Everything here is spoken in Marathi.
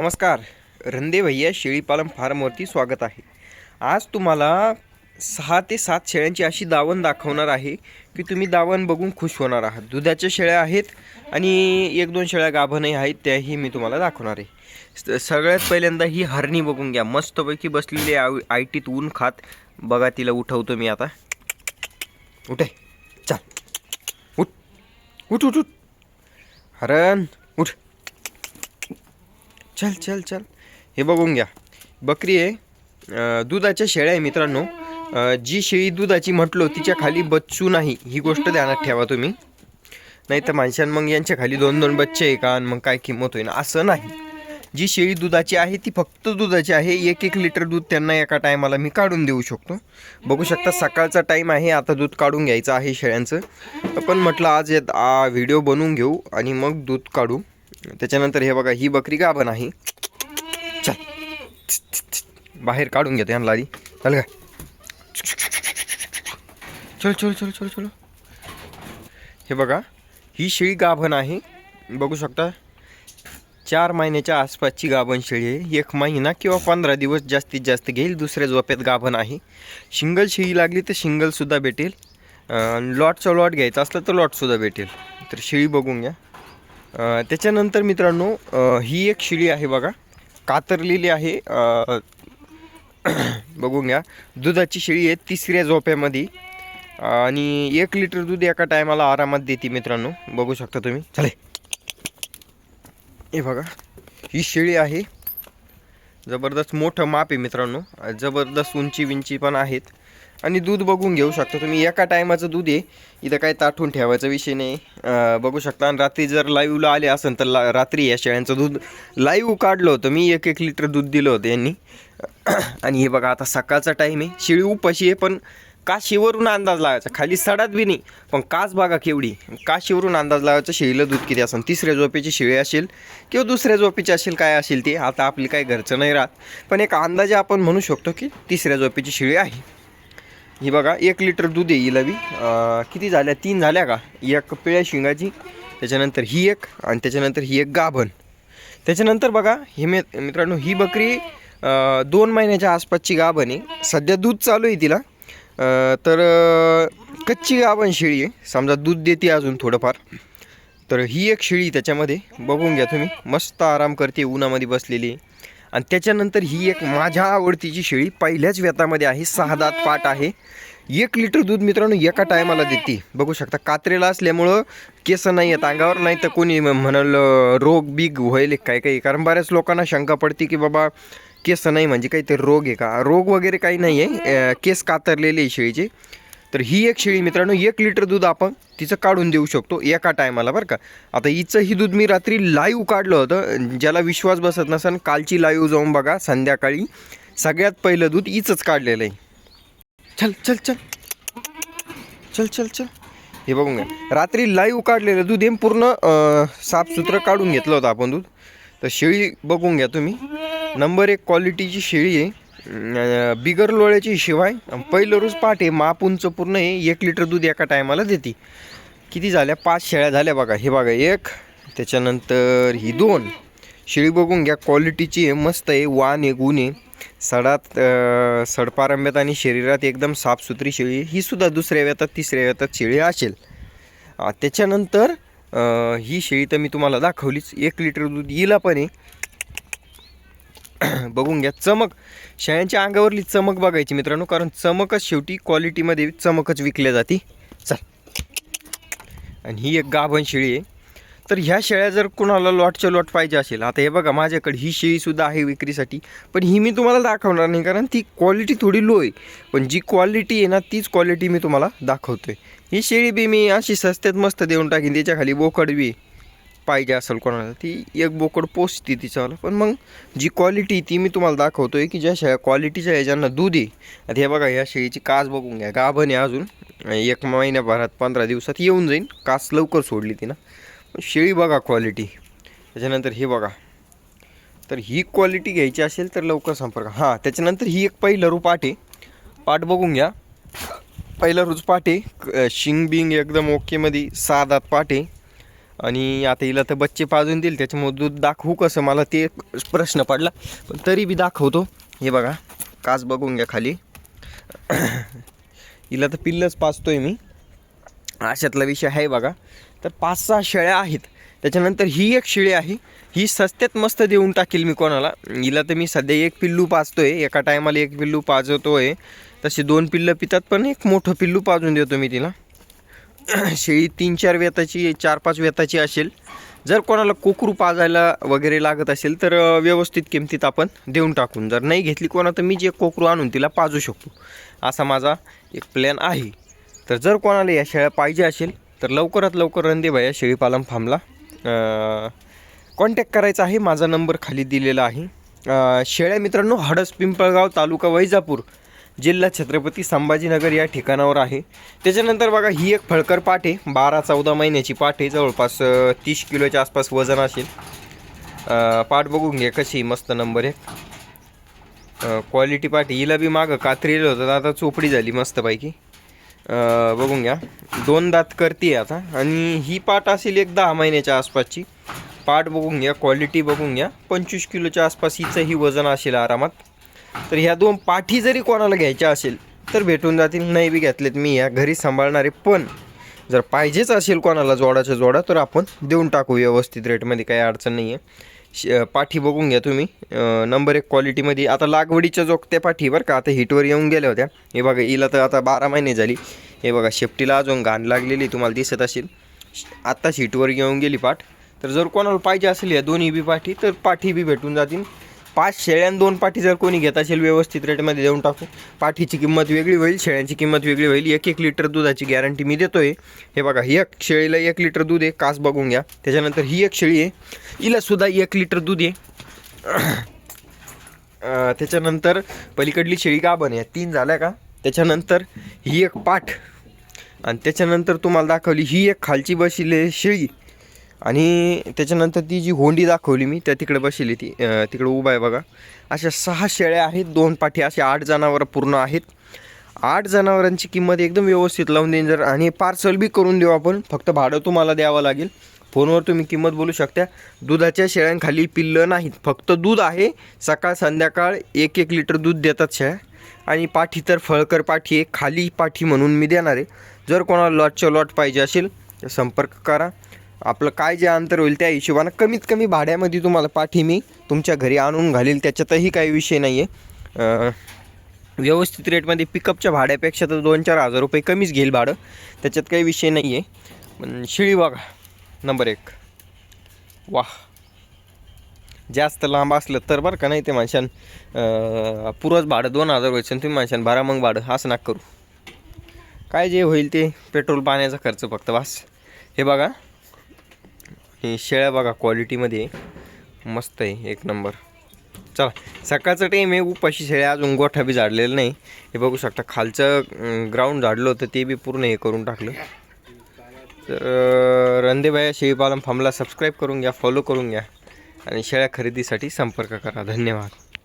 नमस्कार. रंदे भैया शेळीपालन फार्मवरती स्वागत आहे. आज तुम्हाला सहा ते सात शेळ्यांची अशी दावण दाखवणार आहे की तुम्ही दावण बघून खुश होणार आहात. दुधाच्या शेळ्या आहेत आणि एक दोन शेळ्या गाभणही आहेत त्याही मी तुम्हाला दाखवणार आहे. सगळ्यात पहिल्यांदा ही हरणी बघून घ्या. मस्तपैकी बसलेली आय टीत ऊन खात. बघा तिला उठवतो मी आता. उठे चाल. उठ. उठ उठ उठ. हरण. चल चल चल. हे बघून घ्या. बकरी आहे. दुधाच्या शेळ्या आहे मित्रांनो. जी शेळी दुधाची म्हटलो तिच्या खाली बच्चू नाही. ही गोष्ट ध्यानात ठेवा तुम्ही. नाही तर माणसान मग यांच्या खाली दोन दोन बच्चे आहे का? आणि मग काय किंमत होईना? असं नाही. जी शेळी दुधाची आहे ती फक्त दुधाची आहे. एक एक लिटर दूध त्यांना एका टायमाला मी काढून देऊ शकतो. बघू शकता सकाळचा टाईम आहे. आता दूध काढून घ्यायचं आहे शेळ्यांचं. पण म्हटलं आज आ व्हिडिओ बनवून घेऊ आणि मग दूध काढू. त्याच्यानंतर हे बघा ही बकरी गाभण आहे चल. बाहेर काढून घेतो यांना आधी चल का चल चल चल चल चल. हे बघा ही शेळी गाभण आहे बघू शकता? चार महिन्याच्या आसपासची गाभण शेळी आहे. एक महिना किंवा पंधरा दिवस जास्तीत जास्त घेईल. दुसऱ्या झोप्यात गाभण आहे. शिंगल शेळी लागली तर शिंगलसुद्धा भेटेल. अं, लॉटचा लॉट घ्यायचा असला तर लॉटसुद्धा भेटेल. तर शेळी बघून घ्या. त्याच्यानंतर मित्रांनो ही एक शिळी आहे बघा. कातरलेली आहे. बघून घ्या. दुधाची शिळी आहे तिसऱ्या झोप्यामध्ये. आणि एक लिटर दूध एका टायमाला आरामात देते मित्रांनो. बघू शकता तुम्ही. चले. हे बघा. ही शेळी आहे. जबरदस्त मोठं माप आहे मित्रांनो. जबरदस्त उंची विंची पण आहेत. आणि दूध बघून घेऊ शकता तुम्ही. एका टायमाचं दूध आहे. इथं काय ताठून ठेवायचा विषय नाही. बघू शकता. आणि रात्री जर लाईव्हला आले असेल तर ला रात्री या शेळ्यांचं दूध लाईव्ह काढलं होतं. मी एक एक लिटर दूध दिलं होतं यांनी. आणि हे बघा आता सकाळचा टाईम आहे. शेळी उपाशी आहे पण काशीवरून अंदाज लावायचा. खाली सडात बी नाही. पण कास बघा केवढी. काशीवरून अंदाज लावायचा शेळीला दूध किती असेल तिसऱ्या झोपेची शेळी असेल किंवा दुसऱ्या झोपेची असेल काय असेल ती. आता आपली काय घरचं नाही राहत. पण एक अंदाजे आपण म्हणू शकतो की तिसऱ्या झोपेची शेळी आहे. ही बघा एक लिटर दूध आहे हिला किती झाल्या? तीन झाल्या का? एक पिळ्या शिंगाची त्याच्यानंतर ही एक आणि त्याच्यानंतर ही एक गाभण. त्याच्यानंतर बघा हे मे मित्रांनो ही बकरी दोन महिन्याच्या आसपासची गाभण आहे. सध्या दूध चालू आहे तिला. तर कच्ची गाभण शेळी आहे. समजा दूध देते अजून थोडंफार. तर ही एक शेळी त्याच्यामध्ये. बघून घ्या तुम्ही. मस्त आराम करते उन्हामध्ये बसलेली. आहे आणि त्याच्यानंतर ही एक माझ्या आवडतीची शेळी पहिल्याच व्यतामध्ये आहे सहा दात पाट आहे. एक लिटर दूध मित्रांनो एका टायमाला देते. बघू शकता कात्रेला असल्यामुळं केस नाही आहेत अंगावर नाही तर कोणी म्हणाल रोग बिग होईल काय काही. कारण बऱ्याच लोकांना शंका पडते की बाबा केस नाही म्हणजे काहीतरी रोग आहे का? रोग वगैरे काही नाही आहे केस कातरलेले आहे शेळीचे. तर ही एक शेळी मित्रांनो एक लिटर दूध आपण तिचं काढून देऊ शकतो एका टायमाला बरं का? आता हिचं ही दूध मी रात्री लाईव्ह काढलं होतं ज्याला विश्वास बसत नसेल कालची लाईव्ह जाऊन बघा संध्याकाळी सगळ्यात पहिलं दूध हिचंच काढलेलं आहे. चल चल चल. चल चल चल. हे बघून घ्या. रात्री लाईव्ह काढलेलं दूध हे पूर्ण साफसुथरं काढून घेतलं होतं आपण दूध. तर शेळी बघून घ्या तुम्ही. नंबर एक क्वालिटीची शेळी आहे. बिगर लोळ्याची शिवाय पहिलं रोज पहाटे माप उंच पूर्ण आहे एक लिटर दूध एका टायमाला देते. किती झाल्या? पाच शेळ्या झाल्या बघा. हे बघा एक त्याच्यानंतर ही दोन. शेळी बघून घ्या क्वालिटीची आहे मस्त आहे वान आहे गुण आहे. सडात सडपारंब्यात आणि शरीरात एकदम साफसुथरी शेळी ही सुद्धा दुसऱ्या वेतात तिसऱ्या वेतात शेळी असेल. त्याच्यानंतर ही शेळी तर मी तुम्हाला दाखवलीच. एक लिटर दूध हिला पण आहे. बघून घ्या. चमक. शेळ्यांच्या अंगावरली चमक बघायची मित्रांनो कारण चमकच शेवटी क्वालिटीमध्ये चमकच विकल्या जाते. चल. आणि ही एक गाभण शेळी आहे. तर ह्या शेळ्या जर कुणाला लॉटच्या लॉट पाहिजे असेल आता हे बघा माझ्याकडे ही शेळीसुद्धा आहे विक्रीसाठी. पण ही मी तुम्हाला दाखवणार नाही कारण ती क्वालिटी थोडी लो आहे. पण जी क्वालिटी आहे ना तीच क्वालिटी मी तुम्हाला दाखवतो आहे ही शेळी बी मी अशी सस्त्यात मस्त देऊन टाकीन त्याच्याखाली बोकड पाहिजे असेल कोणाला ती एक बोकड पोचते तिच्यावर. पण मग जी क्वालिटी ती मी तुम्हाला दाखवतो आहे की ज्या शेळ्या क्वालिटीच्या ह्याच्यानं दूध आहे आता हे बघा ह्या शेळीची कास बघून घ्या. गाभण आहे अजून. एक महिन्याभरात पंधरा दिवसात येऊन जाईन. कास लवकर सोडली ती ना शेळी बघा क्वालिटी त्याच्यानंतर हे बघा. तर ही क्वालिटी घ्यायची असेल तर लवकर संपर्क. हां त्याच्यानंतर ही एक पहिलं रू पाट आहे. पाट बघून घ्या. पहिला रोज पाठे क- शिंग बिंग एकदम ओकेमध्ये सात दात पाटे आणि आता हिला तर बच्चे पाजून देईल त्याच्यामुळे दूध दाखवू कसं? मला ते एक प्रश्न पडला. पण तरी बी दाखवतो. हे बघा कास बघून घ्या खाली. हिला तर पिल्लच पाचतोय मी. अशातला विषय आहे बघा. तर पाच सहा शेळ्या आहेत. त्याच्यानंतर ही एक शेळी आहे. ही सस्त्यात मस्त देऊन टाकेल मी कोणाला. हिला तर मी सध्या एक पिल्लू पाजतोय. एका टायमाला एक पिल्लू पाजवतो आहे तसे दोन पिल्लं पितात पण एक मोठं पिल्लू पाजून देतो मी तिला. शेळी तीन चार वेताची चार पाच वेताची असेल. जर कोणाला कोकरू पाजायला वगैरे लागत असेल तर व्यवस्थित किमतीत आपण देऊन टाकून जर नाही घेतली कोणा तर मी जे कोकरू आणून तिला पाजू शकतो. असा माझा एक प्लॅन आहे. तर जर कोणाला या शेळ्या पाहिजे असेल तर लवकरात लवकर रणदेबा या शेळीपालन फार्मला. कॉन्टॅक्ट करायचा आहे. माझा नंबर खाली दिलेला आहे. शेळ्या मित्रांनो हडस पिंपळगाव तालुका वैजापूर. जिल्हा छत्रपती संभाजीनगर या ठिकाणावर आहे. त्याच्यानंतर बघा ही एक फळकर पाट आहे. बारा चौदा महिन्याची पाट आहे. जवळपास तीस किलोच्या आसपास वजन असेल. पाठ बघून घ्या कशी मस्त नंबर आहे. क्वालिटी पाठी हिला बी मागं कात्रीलं होतं. आता चोपडी झाली मस्तपैकी. बघून घ्या. दोन दात करते आता. आणि ही पाठ असेल एक दहा महिन्याच्या आसपासची. पाठ बघून घ्या. क्वालिटी बघून घ्या. पंचवीस किलोच्या आसपास हिचंही वजन असेल आरामात. तर ह्या दोन पाठी जरी कोणाला घ्यायच्या असेल तर भेटून जातील. नाही बी घेतलेत मी या घरी सांभाळणारे. पण जर पाहिजेच असेल कोणाला जोडाच्या जोडा तर आपण देऊन टाकू व्यवस्थित रेटमध्ये काही अडचण नाही आहे श पाठी बघून घ्या तुम्ही. नंबर एक क्वालिटीमध्ये आता लागवडीच्या जोगत्या पाठी बरं का. आता हिटवर येऊन गेल्या होत्या. हे बघा हिला तर आता बारा महिने झाली. हे बघा शेपटीला अजून घाण लागलेली तुम्हाला दिसत असेल. आत्ताच हिटवर येऊन गेली पाठ. तर जर कोणाला पाहिजे असेल या दोन्ही बी पाठी तर पाठी बी भेटून जातील. पाच शेळ्या दोन पाठी जर कोणी घेत असेल व्यवस्थित रेटमध्ये देऊन टाकू पाठीची किंमत वेगळी होईल शेळ्यांची किंमत वेगळी होईल. एक एक लिटर दुधाची गॅरंटी मी देतोय. हे बघा ही एक शेळीला एक लिटर दूध आहे कास बघून घ्या. त्याच्यानंतर ही एक शेळी आहे हिला सुद्धा एक लिटर दूध आहे. त्याच्यानंतर पलीकडली शेळी गाभण या तीन झाल्या का? त्याच्यानंतर ही एक पाठ. आणि त्याच्यानंतर तुम्हाला दाखवली ही एक खालची बसलेली शेळी. आणि त्याच्यानंतर ती जी होंडी दाखवली मी त्या तिकडे बसली ती तिकडे उभा आहे बघा. अशा सहा शेळ्या आहेत दोन पाठी असे आठ जनावरं पूर्ण आहेत. आठ जनावरांची किंमत एकदम व्यवस्थित लावून देईन जर आणि पार्सल बी करून देऊ आपण. फक्त भाडं तुम्हाला द्यावं लागेल. फोनवर तुम्ही किंमत बोलू शकता. दुधाच्या शेळ्यांखाली पिल्लं नाहीत. फक्त दूध आहे. सकाळ संध्याकाळ एक एक लिटर दूध देतात शेळ्या. आणि पाठी तर फळकर पाठी आहे. खाली पाठी म्हणून मी देणार आहे. जर कोणाला लॉटच्या लॉट पाहिजे असेल तर संपर्क करा. आपलं काय जे अंतर होईल त्या हिशोबानं कमीत कमी भाड्यामध्ये तुम्हाला पाठी मी तुमच्या घरी आणून घालील त्याच्यातही काही विषय नाही आहे व्यवस्थित रेटमध्ये पिकअपच्या भाड्यापेक्षा तर दोन चार हजार रुपये कमीच घेईल भाडं. त्याच्यात काही विषय नाही आहे पण शिळी बघा नंबर एक. वाह. जास्त लांब असलं तर बरं का नाही ते माणशान पुरंच भाडं दोन हजार व्हायचं आणि तुम्ही माणशान बारा मग भाडं असं नाक करू. काय जे होईल ते पेट्रोल पाण्याचा खर्च फक्त वास हे बघा. हे शेळ्या बघा क्वालिटीमध्ये मस्त आहे एक नंबर चला सकाळचं टाईम आहे उपाशी शेळ्या अजून गोठा बी झाडलेलं नाही. हे बघू शकता खालचं ग्राउंड झाडलं होतं ते बी पूर्ण हे करून टाकलं. तर अं, शेळीपालन फार्मला सबस्क्राईब करून घ्या फॉलो करून घ्या. आणि शेळ्या खरेदीसाठी संपर्क करा. धन्यवाद.